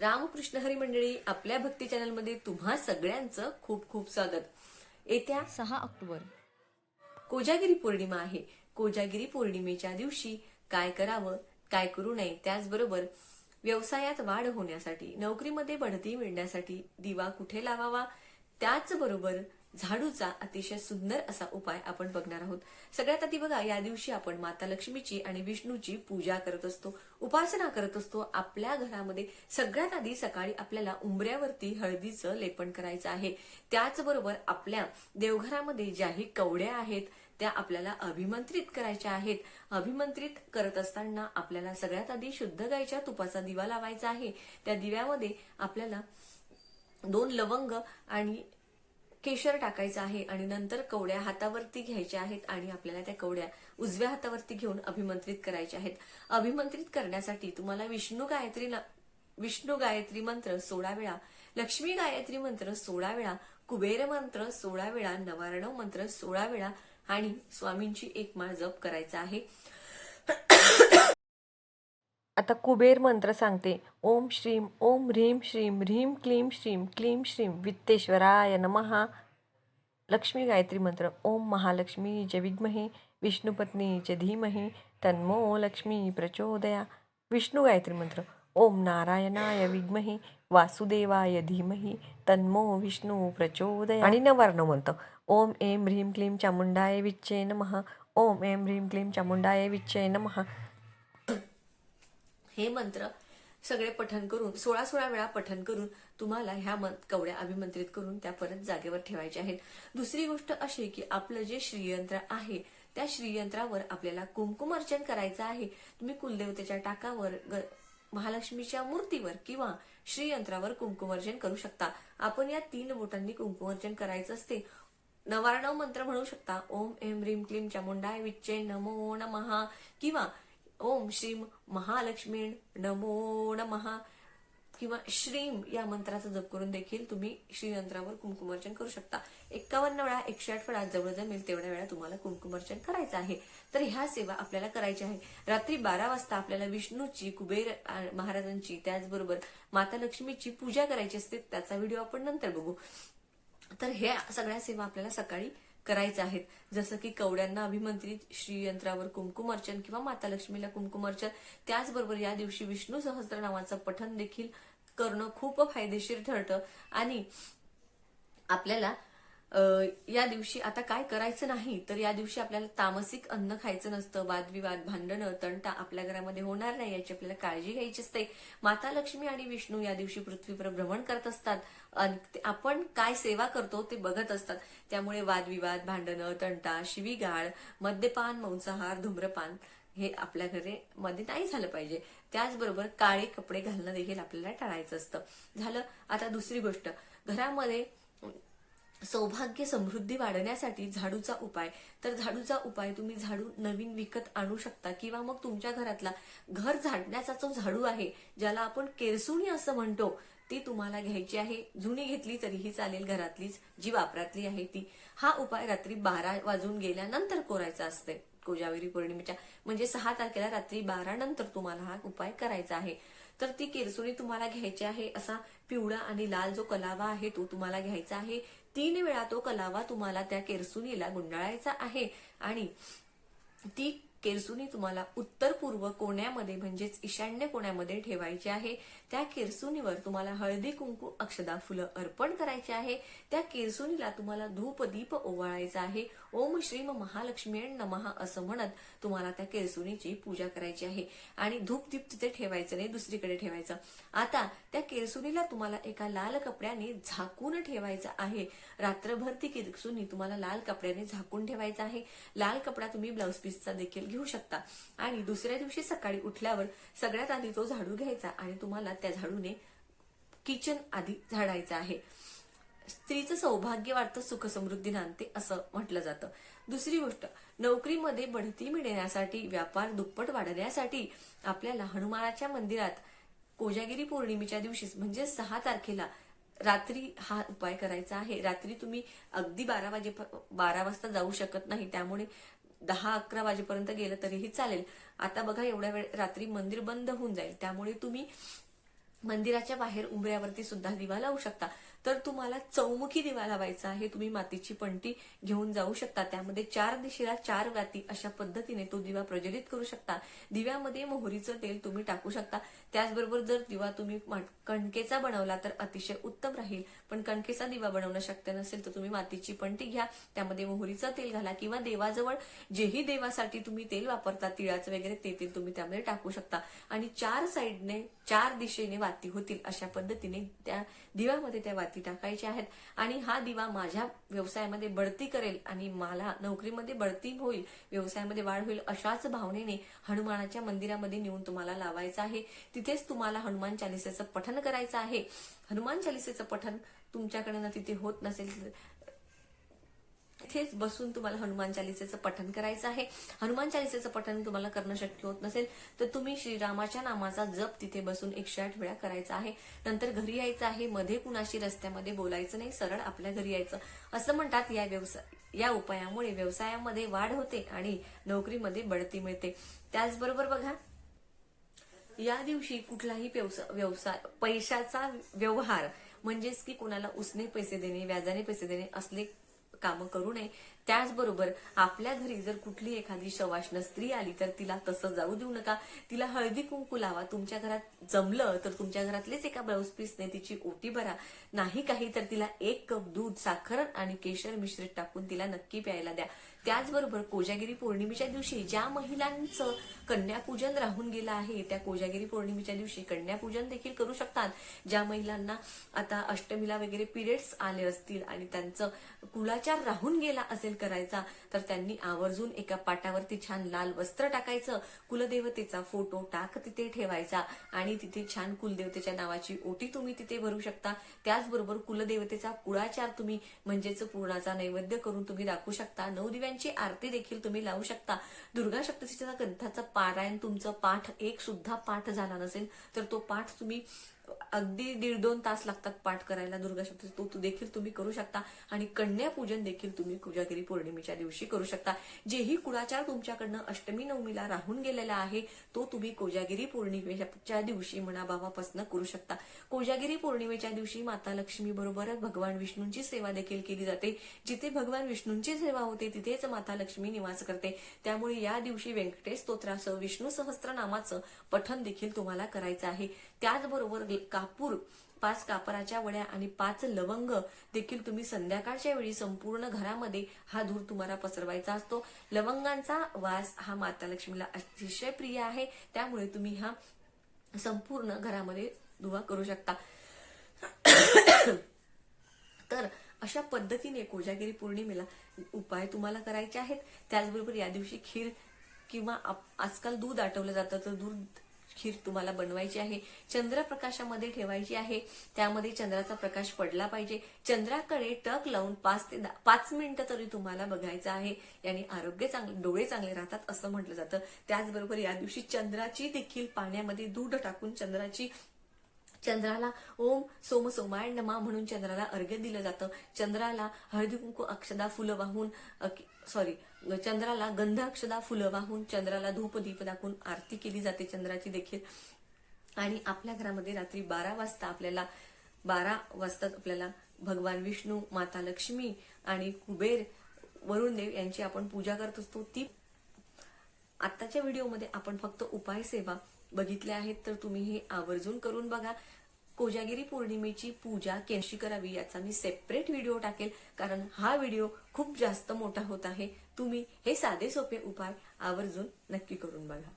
रामकृष्ण हरी मंडळी आपल्या भक्ती चॅनलमध्ये तुम्हा सगळ्यांचं खूप खूप स्वागत. येत्या सहा ऑक्टोबर. कोजागिरी पौर्णिमा आहे. कोजागिरी पौर्णिमेच्या दिवशी काय करावं काय करू नये त्याचबरोबर व्यवसायात वाढ होण्यासाठी नोकरीमध्ये बढती मिळण्यासाठी दिवा कुठे लावावा त्याचबरोबर झाडूचा अतिशय सुंदर असा उपाय आपण बघणार आहोत. सगळ्यात आधी बघा या दिवशी आपण माता लक्ष्मीची आणि विष्णूची पूजा करत असतो उपासना करत असतो. आपल्या घरामध्ये सगळ्यात आधी सकाळी आपल्याला उंबऱ्यावरती हळदीचं लेपन करायचं आहे. त्याचबरोबर आपल्या देवघरामध्ये ज्याही कवड्या आहेत त्या आपल्याला अभिमंत्रित करायच्या आहेत. अभिमंत्रित करत असताना आपल्याला सगळ्यात आधी शुद्ध गायच्या तुपाचा दिवा लावायचा आहे. त्या दिव्यामध्ये आपल्याला दोन लवंग आणि केशर टाकायचं आहे आणि नंतर कवड्या हातावरती घ्यायच्या आहेत आणि आपल्याला त्या कवड्या उजव्या हातावरती घेऊन अभिमंत्रित करायच्या आहेत. अभिमंत्रित करण्यासाठी तुम्हाला विष्णू गायत्री विष्णू गायत्री मंत्र सोळा वेळा लक्ष्मी गायत्री मंत्र सोळा वेळा कुबेर मंत्र सोळा वेळा नवारणव मंत्र सोळा वेळा आणि स्वामींची एक माळ जप करायचा आहे. आता कुबेर मंत्र सांगते. ओम श्रीम ओम ह्रीम श्रीम ह्रीम क्लीम श्रीम क्लीम श्रीम वित्तेश्वराय नमहा लक्ष्मी गायत्री मंत्र ओम महालक्ष्मी च विद्महे विष्णुपत्नी च धीमहि तन्मो लक्ष्मी प्रचोदया. विष्णू गायत्री मंत्र ओम नारायणाय विद्महे वासुदेवाय धीमहि तन्मो विष्णू प्रचोदया. आणि नवार्ण मंत्र ओम एम ह्रीम क्लीम चामुंडाय विच्चे नमः ओम एम ह्रीम क्लीम चामुंडाय विच्चे नमः. हे मंत्र सगळे पठन करून सोळा सोळा वेळा पठन करून तुम्हाला ह्या कवड्या अभिमंत्रित करून त्या परत जागेवर ठेवायच्या आहेत. दुसरी गोष्ट अशी की आपलं जे श्रीयंत्र आहे त्या श्रीयंत्रावर आपल्याला कुमकुम अर्चन करायचं आहे. तुम्ही कुलदेवतेच्या टाकावर ग- महालक्ष्मीच्या मूर्तीवर किंवा श्रीयंत्रावर कुंकुमर्जन करू शकता. आपण या तीन बोटांनी कुंकुमर्जन करायचं असते. नवारणव मंत्र म्हणू शकता. ओम एम ह्रीम क्लीम चामुंडाय विच्चे नमो नमहा किंवा ओम श्रीम महालक्ष्मी नमो नमहा किंवा श्रीम या मंत्राचा जप करून देखील तुम्ही श्रीयंत्रावर कुंकुमार्चन करू शकता. एकावन्न वेळा एकशे आठ वेळा जवळ जमेल तेवढ्या वेळा तुम्हाला कुंकुमार्चन करायचं आहे. तर ह्या सेवा आपल्याला करायची आहे रात्री बारा वाजता आपल्याला विष्णूची कुबेर महाराजांची त्याचबरोबर माता लक्ष्मीची पूजा करायची असते त्याचा व्हिडिओ आपण नंतर बघू. तर ह्या सगळ्या सेवा आपल्याला सकाळी करायच्या आहेत. जसं की कवड्यांना अभिमंत्रित श्रीयंत्रावर कुमकुम अर्चन किंवा माता लक्ष्मीला कुमकुम अर्चन. त्याचबरोबर या दिवशी विष्णू सहस्त्र नावाचं पठण देखील करणं खूप फायदेशीर ठरतं. आणि आपल्याला या दिवशी आता काय करायचं नाही तर या दिवशी आपल्याला तामसिक अन्न खायचं नसतं वादविवाद भांडणं तंटा आपल्या घरामध्ये होणार नाही याची आपल्याला काळजी घ्यायची असते. माता लक्ष्मी आणि विष्णू या दिवशी पृथ्वीवर भ्रमण करत असतात. ते- आपण काय सेवा करतो ते बघत असतात. त्यामुळे वादविवाद भांडणं तंटा शिवीगाळ मद्यपान मांसाहार धूम्रपान हे आपल्या घरी मध्ये नाही झालं पाहिजे. त्याचबरोबर काळे कपडे घालणं देखील आपल्याला टाळायचं असतं. झालं. आता दुसरी गोष्ट. घरामध्ये सौभाग्य समृद्धी वाढण्यासाठी झाडूचा उपाय. तर झाडूचा उपाय तुम्ही झाडू नवीन विकत आणू शकता किंवा मग तुमच्या घरातला घर झाडण्याचा जो झाडू आहे ज्याला आपण केरसुणी असं म्हणतो ती तुम्हाला घ्यायची आहे. जुनी घेतली तरीही चालेल घरातलीच जी वापरातली आहे ती. हा उपाय रात्री बारा वाजून गेल्यानंतर कोरायचा असते कोजावेरी पौर्णिमेच्या म्हणजे सहा तारखेला रात्री बारा नंतर तुम्हाला हा उपाय करायचा आहे. तर ती केरसुणी तुम्हाला घ्यायची आहे असा पिवळा आणि लाल जो कलावा आहे तो तुम्हाला घ्यायचा आहे. तीन वेळा तो कलावा तुम्हाला त्या केरसुनीला गुंडाळायचा आहे. आणि ती केरसुनी तुम्हाला उत्तर पूर्व कोण्यामध्ये म्हणजेच ईशान्य कोण्यामध्ये ठेवायची आहे. त्या केरसुनीवर तुम्हाला हळदी कुंकू अक्षदा फुलं अर्पण करायचे आहे. त्या केरसुनीला तुम्हाला धूप दीप ओवाळायचा आहे. ओम श्रीम महालक्ष्मी नमः असं म्हणत तुम्हाला त्या केरसुनीची पूजा करायची आहे. आणि धूप दीप तिथे ठेवायचं नाही दुसरीकडे ठेवायचं. आता त्या केरसुनीला तुम्हाला एका लाल कपड्याने झाकून ठेवायचं आहे. रात्रभर ती केरसुनी तुम्हाला लाल कपड्याने झाकून ठेवायचं आहे. लाल कपडा तुम्ही ब्लाऊज पीसचा देखील घेऊ शकता. आणि दुसऱ्या दिवशी सकाळी उठल्यावर सगळ्यात आधी तो झाडू घ्यायचा आणि तुम्हाला त्या झाडूने किचन आधी झाडायचं आहे. स्त्रीचं सौभाग्य वाढतं सुख समृद्धी नांदते असं म्हटलं जातं. दुसरी गोष्ट नोकरीमध्ये बढती मिळण्यासाठी व्यापार दुप्पट वाढण्यासाठी आपल्याला हनुमानाच्या मंदिरात कोजागिरी पौर्णिमेच्या दिवशी म्हणजे सहा तारखेला रात्री हा उपाय करायचा आहे. रात्री तुम्ही अगदी बारा वाजे बारा वाजता जाऊ शकत नाही. त्यामुळे दहा अकरा वाजेपर्यंत गेलं तरीही चालेल. आता बघा एवढ्या वेळ रात्री मंदिर बंद होऊन जाईल. त्यामुळे तुम्ही मंदिराच्या बाहेर उंबऱ्यावरती सुद्धा दिवा लावू शकता. तर तुम्हाला चौमुखी दिवा लावायचा आहे. तुम्ही मातीची पंटी घेऊन जाऊ शकता. त्यामध्ये चार दिशेला चार व्याती अशा पद्धतीने तो दिवा प्रज्वलित करू शकता. दिव्यामध्ये मोहरीचं तेल तुम्ही टाकू शकता. त्याचबरोबर जर दिवा तुम्ही कणकेचा बनवला तर अतिशय उत्तम राहील. पण कणकेचा दिवा बनवणं शक्य नसेल तर तुम्ही मातीची पंटी घ्या. त्यामध्ये मोहरीचं तेल घाला किंवा देवाजवळ जेही देवासाठी तुम्ही तेल वापरता तिळाचं वगैरे ते तेल तुम्ही त्यामध्ये टाकू शकता. आणि चार साईडने चार दिशेने वाती होतील अशा पद्धतीने त्या दिव्यामध्ये त्या वाती टाकायच्या आहेत. आणि हा दिवा माझ्या व्यवसायामध्ये बढती करेल आणि मला नोकरीमध्ये बढती होईल व्यवसायामध्ये वाढ होईल अशाच भावनेने हनुमानाच्या मंदिरामध्ये नेऊन तुम्हाला लावायचं आहे. तिथेच तुम्हाला हनुमान चालिसेचं पठन करायचं आहे. हनुमान चालिसेचं पठन तुमच्याकडनं तिथे होत नसेल इथेच बसून तुम्हाला हनुमान चालिसेचं पठण करायचं आहे. हनुमान चालिसेचं पठण तुम्हाला करणं शक्य होत नसेल तर तुम्ही श्रीरामाच्या नामाचा जप तिथे बसून एकशे आठ वेळा करायचा आहे. नंतर घरी यायचं आहे मध्ये कुणाशी रस्त्यामध्ये बोलायचं नाही सरळ आपल्या घरी यायचं. असं म्हणतात या व्यवसाय या उपायामुळे व्यवसायामध्ये वाढ होते आणि नोकरीमध्ये बढती मिळते. त्याचबरोबर बघा या दिवशी कुठलाही व्यवसाय पैशाचा व्यवहार म्हणजेच की कुणाला उसने पैसे देणे व्याजाने पैसे देणे असले कामं करू नये. त्याचबरोबर आपल्या घरी जर कुठली एखादी शवाष्ण स्त्री आली तर तिला तसं जाऊ देऊ नका. तिला हळदी कुंकू लावा. तुमच्या घरात जमलं तर तुमच्या घरातलेच एका ब्लाऊज पीसने तिची ओटी भरा. नाही काही तर तिला एक कप दूध साखर आणि केशर मिश्रित टाकून तिला नक्की प्यायला द्या. त्याचबरोबर कोजागिरी पौर्णिमेच्या दिवशी ज्या महिलांचं कन्यापूजन राहून गेलं आहे त्या कोजागिरी पौर्णिमेच्या दिवशी कन्यापूजन देखील करू शकतात. ज्या महिलांना आता अष्टमीला वगैरे पिरियड्स आले असतील आणि त्यांचं कुलाचार राहून गेला असेल करायचा तर त्यांनी आवर्जून एका पाटावरती छान लाल वस्त्र टाकायचं कुलदेवतेचा फोटो टाक तिथे ठेवायचा आणि तिथे छान कुलदेवतेच्या नावाची ओटी तुम्ही तिथे भरू शकता. त्याचबरोबर कुलदेवतेचा कुळाचार तुम्ही म्हणजेच पूर्णाचा नैवेद्य करून तुम्ही दाखवू शकता. नऊ यांची आरती देखील तुम्ही लावू शकता. दुर्गा सप्तशतीचा ग्रंथाचा पारायण तुमचा पाठ एक सुद्धा पाठ झाला नसेल तर तो पाठ तुम्ही अगदी दीड दोन तास लागतात पाठ करायला दुर्गा सप्तशती. तो तू देखील तुम्ही करू शकता. आणि कन्यापूजन देखील तुम्ही कोजागिरी पौर्णिमेच्या दिवशी करू शकता. जेही कुळाचार तुमच्याकडनं अष्टमी नवमीला राहून गेलेला आहे तो तुम्ही कोजागिरी पौर्णिमेच्या दिवशी मनाभावापासून करू शकता. कोजागिरी पौर्णिमेच्या दिवशी माता लक्ष्मी बरोबरच भगवान विष्णूंची सेवा देखील केली जाते. जिथे भगवान विष्णूंची सेवा होते तिथेच माता लक्ष्मी निवास करते. त्यामुळे या दिवशी व्यंकटेश स्तोत्रासह विष्णू सहस्त्रनामाचं पठन देखील तुम्हाला करायचं आहे. त्याचबरोबर कापूर पाच कापराच्या वड्या आणि पाच लवंग देखील तुम्ही संध्याकाळच्या वेळी संपूर्ण घरामध्ये हा धूर तुम्हाला पसरवायचा असतो. लवंगांचा वास हा माता लक्ष्मीला अतिशय प्रिय आहे. त्यामुळे तुम्ही हा संपूर्ण घरामध्ये दुवा करू शकता. तर अशा पद्धतीने कोजागिरी पौर्णिमेला उपाय तुम्हाला करायचे आहेत. त्याचबरोबर या दिवशी खीर किंवा आप- आजकाल दूध आटवलं जातं. तर दूध खीर तुम्हाला बनवायची आहे चंद्रप्रकाशामध्ये ठेवायची आहे त्यामध्ये चंद्राचा प्रकाश पडला पाहिजे. चंद्राकडे टक लावून पाच ते दहा- पाच मिनिटं तरी तुम्हाला बघायचं आहे. याने आरोग्य चांगले डोळे चांगले राहतात असं म्हटलं जातं. त्याचबरोबर या दिवशी चंद्राची देखील पाण्यामध्ये दूध टाकून चंद्राची चंद्राला ओम सोम सोमाय नमा म्हणून चंद्राला अर्घ्य दिलं जातं. चंद्राला हळदी कुंकू अक्षदा फुलं वाहून सॉरी चंद्राला गंध अक्षदा फुलं वाहून चंद्राला धूप दीप दाखवून आरती केली जाते चंद्राची देखील. आणि आपल्या घरामध्ये रात्री बारा वाजता आपल्याला बारा वाजता आपल्याला भगवान विष्णू माता लक्ष्मी आणि कुबेर वरुण देव यांची आपण पूजा करत असतो. ती आताच्या व्हिडिओमध्ये आपण फक्त उपाय सेवा बघितल्या आहेत तर तुम्ही हे आवर्जून करून बघा. कोजागिरी पौर्णिमेची पूजा कशी करावी याचा मी सेपरेट व्हिडिओ टाकेल कारण हा व्हिडिओ खूप जास्त मोठा होत आहे. तुम्ही हे साधे सोपे उपाय आवर्जून नक्की करून बघा.